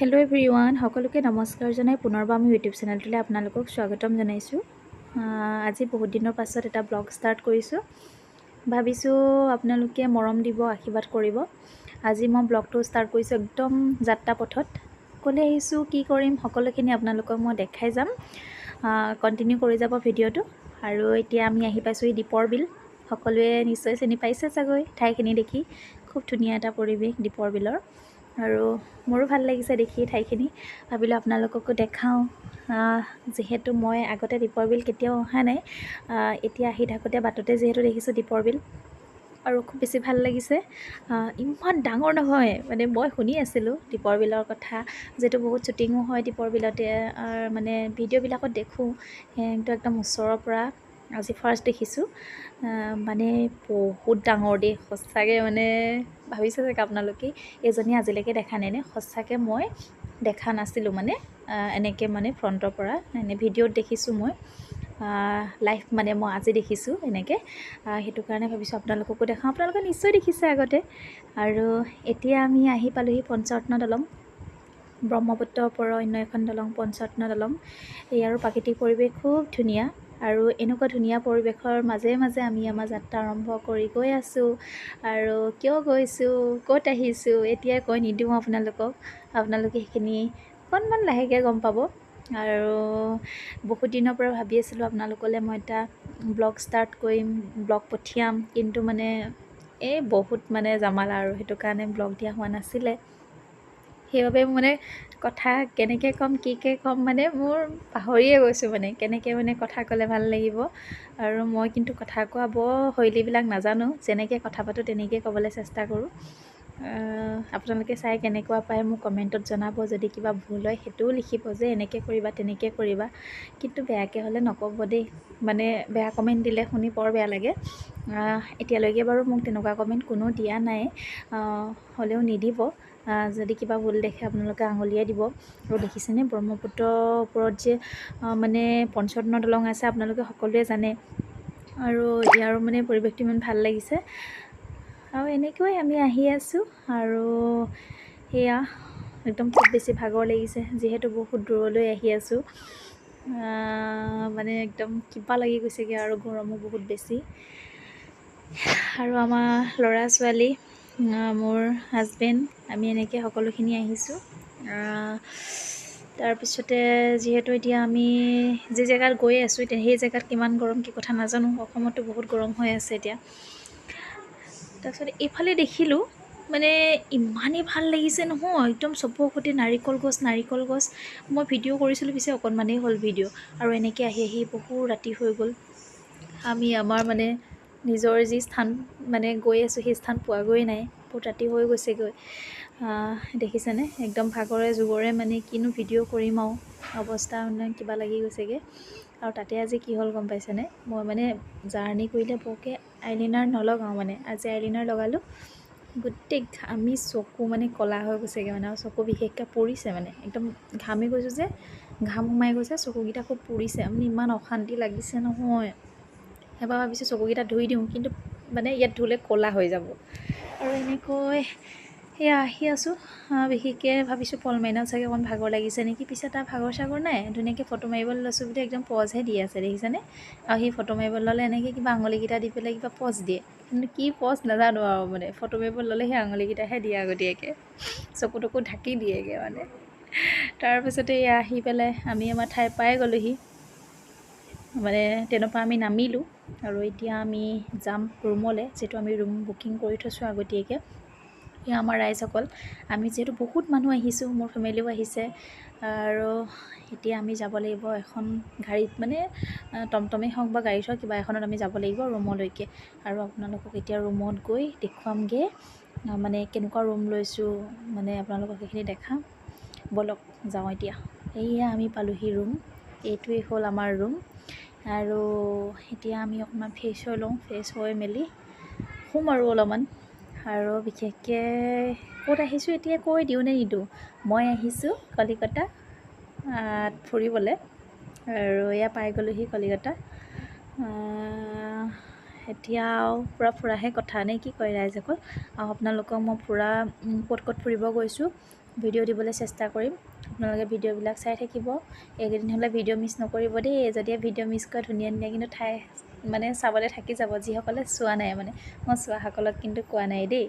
Hello everyone সকলোকে নমস্কাৰ জনাই পুনৰবাৰ মোৰ ইউটিউব চেনেলটোলৈ আপোনালোকক স্বাগতম জনাইছোঁ। আজি বহুত দিনৰ পাছত এটা ব্লগ ষ্টাৰ্ট কৰিছোঁ। ভাবিছোঁ আপোনালোকে মৰম দিব আশীৰ্বাদ কৰিব। আজি মই ব্লগটো ষ্টাৰ্ট কৰিছোঁ একদম যাত্ৰা পথত। ক'লৈ আহিছোঁ কি কৰিম সকলোখিনি আপোনালোকক মই দেখাই যাম। কণ্টিনিউ কৰি যাব ভিডিঅ'টো। আৰু এতিয়া আমি আহি পাইছোঁ দীপৰ বিল। সকলোৱে নিশ্চয় চিনি পাইছে চাগৈ ঠাইখিনি দেখি। খুব ধুনীয়া এটা পৰিৱেশ দীপৰ বিলৰ। আৰু মোৰো ভাল লাগিছে দেখি ঠাইখিনি। ভাবিলোঁ আপোনালোককো দেখাওঁ। যিহেতু মই আগতে দীপৰ বিল কেতিয়াও অহা নাই এতিয়া আহি থাকোঁতে বাটতে যিহেতু দেখিছোঁ দীপৰ বিল। আৰু খুব বেছি ভাল লাগিছে। ইমান ডাঙৰ নহয় মানে মই শুনি আছিলোঁ দীপৰ বিলৰ কথা। যিহেতু বহুত শ্বুটিঙো হয় দীপৰ বিলতে মানে ভিডিঅ'বিলাকত দেখোঁ একদম ওচৰৰ পৰা। আজি ফাৰ্ষ্ট দেখিছোঁ। মানে বহুত ডাঙৰ দেই সঁচাকৈ মানে ভাবিছে চাগে আপোনালোকে এজনী আজিলৈকে দেখা নাই নে? সঁচাকৈ মই দেখা নাছিলোঁ মানে এনেকৈ মানে ফ্ৰণ্টৰ পৰা এনে ভিডিঅ'ত দেখিছোঁ মই। লাইভ মানে মই আজি দেখিছোঁ এনেকৈ। সেইটো কাৰণে ভাবিছোঁ আপোনালোককো দেখাওঁ। আপোনালোকে নিশ্চয় দেখিছে আগতে। আৰু এতিয়া আমি আহি পালোহি পঞ্চৰত্ন দলং। ব্ৰহ্মপুত্ৰৰ ওপৰৰ অন্য এখন দলং পঞ্চৰত্ন দলং। ইয়াৰো প্ৰাকৃতিক পৰিৱেশ খুব ধুনীয়া। আৰু এনেকুৱা ধুনীয়া পৰিৱেশৰ মাজে মাজে আমি আমাৰ যাত্ৰা আৰম্ভ কৰি গৈ আছোঁ। আৰু কিয় গৈছোঁ ক'ত আহিছোঁ এতিয়া কৈ নিদিওঁ আপোনালোকক। আপোনালোকে সেইখিনি অকণমান লাহেকৈ গম পাব। আৰু বহুত দিনৰ পৰা ভাবি আছিলোঁ আপোনালোকলৈ মই এটা ব্লগ ষ্টাৰ্ট কৰিম ব্লগ পঠিয়াম। কিন্তু মানে এই বহুত মানে জামালা আৰু সেইটো কাৰণে ব্লগ দিয়া হোৱা নাছিলে। সেইবাবে মানে কথা কেনেকৈ ক'ম কি কে ক'ম মানে মোৰ পাহৰিয়ে গৈছোঁ মানে কেনেকৈ মানে কথা ক'লে ভাল লাগিব। আৰু মই কিন্তু কথা কোৱা বৰ শৈলীবিলাক নাজানো যেনেকৈ কথা পাতোঁ তেনেকৈ ক'বলৈ চেষ্টা কৰোঁ। আপোনালোকে চাই কেনেকুৱা পায় মোক কমেণ্টত জনাব যদি কিবা ভুল হয় সেইটোও লিখিব যে এনেকৈ কৰিবা তেনেকৈ কৰিবা। কিন্তু বেয়াকৈ হ'লে নক'ব দেই মানে বেয়া কমেণ্ট দিলে শুনি বৰ বেয়া লাগে। এতিয়ালৈকে বাৰু মোক তেনেকুৱা কমেণ্ট কোনো দিয়া নাই হ'লেও নিদিব। যদি কিবা ভুল দেখে আপোনালোকে আঙুলিয়াই দিব। আৰু দেখিছেনে ব্ৰহ্মপুত্ৰৰ ওপৰত যে মানে পঞ্চৰত্ন দলং আছে আপোনালোকে সকলোৱে জানে। আৰু ইয়াৰো মানে পৰিৱেশটো ইমান ভাল লাগিছে। আৰু এনেকৈ আমি আহি আছোঁ। আৰু সেয়া একদম খুব বেছি ভাগৰ লাগিছে যিহেতু বহুত দূৰলৈ আহি আছোঁ। মানে একদম কিবা লাগি গৈছেগৈ আৰু গৰমো বহুত বেছি। আৰু আমাৰ ল'ৰা ছোৱালী মোৰ হাজবেণ্ড আমি এনেকৈ সকলোখিনি আহিছোঁ। আহ, তাৰপিছতে যিহেতু এতিয়া আমি যি জেগাত গৈ আছোঁ এতিয়া সেই জেগাত কিমান গৰম কি কথা নাজানো অসমতো বহুত গৰম হৈ আছে এতিয়া। তাৰপিছত এইফালে দেখিলোঁ মানে ইমানেই ভাল লাগিছে নহয় একদম চবতে নাৰিকল গছ নাৰিকল গছ। মই ভিডিঅ' কৰিছিলোঁ পিছে অকণমানেই হ'ল ভিডিঅ' আৰু এনেকৈ আহি আহি বহু ৰাতি হৈ গ'ল। আমি আমাৰ মানে নিজৰ যি স্থান মানে গৈ আছোঁ সেই স্থান পোৱাগৈ নাই বহুত ৰাতি হৈ গৈছেগৈ। দেখিছেনে? একদম ভাগৰে যুগৰে মানে কিনো ভিডিঅ' কৰিম আৰু অৱস্থা মানে কিবা লাগি গৈছেগৈ। আৰু তাতে আজি কি হ'ল গম পাইছেনে? মই মানে জাৰ্ণি কৰিলে বৰকৈ আইলাইনাৰ নলগাওঁ মানে আজি আইলাইনাৰ লগালোঁ। গোটেই ঘামি চকু মানে ক'লা হৈ গৈছেগৈ মানে আৰু চকু বিশেষকৈ পুৰিছে মানে। একদম ঘামি গৈছোঁ যে ঘাম সোমাই গৈছে চকুকেইটা খুব পুৰিছে। মানে ইমান অশান্তি লাগিছে নহয়। এবাৰ ভাবিছোঁ চকুকেইটা ধুই দিওঁ কিন্তু মানে ইয়াত ধুলে ক'লা হৈ যাব। আৰু এনেকৈ সেয়া আহি আছোঁ। বিশেষকৈ ভাবিছোঁ পলমেনত চাগে অকণ ভাগৰ লাগিছে নেকি? পিছে তাৰ ভাগৰ চাগৰ নাই? ধুনীয়াকৈ ফটো মাৰিবলৈ লৈছোঁ বুলি একদম পজহে দি আছে দেখিছেনে? আৰু সেই ফটো মাৰিবলৈ ল'লে এনেকৈ কিবা আঙুলিকেইটা দি পেলাই কিবা পজ দিয়ে। কিন্তু কি পজ নাজানো আৰু মানে ফটো মাৰিবলৈ ল'লে সেই আঙুলিকেইটাহে দিয়ে আগতীয়াকৈ। চকু তকু ঢাকি দিয়েগৈ মানে। তাৰপিছতে এয়া আহি পেলাই আমি আমাৰ ঠাই পাই গ'লোহি। মানে ট্ৰেইনৰ পৰা আমি নামিলোঁ আৰু এতিয়া আমি যাম ৰুমলৈ যিহেতু আমি ৰুম বুকিং কৰি থৈছোঁ আগতীয়াকৈ। এয়া আমাৰ ৰাইজসকল। আমি যিহেতু বহুত মানুহ আহিছোঁ মোৰ ফেমিলিও আহিছে আৰু এতিয়া আমি যাব লাগিব এখন গাড়ীত মানে টমটমেই হওক বা গাড়ীত হওক কিবা এখনত আমি যাব লাগিব ৰুমলৈকে। আৰু আপোনালোকক এতিয়া ৰুমত গৈ দেখুৱামগৈ মানে কেনেকুৱা ৰুম লৈছোঁ মানে আপোনালোকক সেইখিনি দেখাম। ব'লক যাওঁ এতিয়া। এয়া আমি পালোহি ৰুম। এইটোৱেই হ'ল আমাৰ ৰুম আৰু এতিয়া আমি অকণমান ফ্ৰেছ হৈ লওঁ ফ্ৰেছ হৈ মেলি শুম আৰু অলপমান। আৰু বিশেষকৈ ক'ত আহিছোঁ এতিয়া কৈ দিওঁ নে নিদিওঁ। মই আহিছোঁ কলিকতা ফুৰিবলৈ। আৰু এয়া পাই গ'লোহি কলিকতা। এতিয়া পূৰা ফুৰাহে কথা নে কি কয় ৰাইজসকল? আৰু আপোনালোকক মই ফুৰা ক'ত ক'ত ফুৰিব গৈছোঁ? ভিডিঅ' দিবলৈ চেষ্টা কৰিম। আপোনালোকে ভিডিঅ'বিলাক চাই থাকিব। এইকেইদিন হ'লে ভিডিঅ' মিছ নকৰিব দেই। যদিহে ভিডিঅ' মিছ কৰে ধুনীয়া ধুনীয়া কিন্তু ঠাই মানে চাবলৈ থাকি যাব। যিসকলে চোৱা নাই মানে মই চোৱাসকলক কিন্তু কোৱা নাই দেই।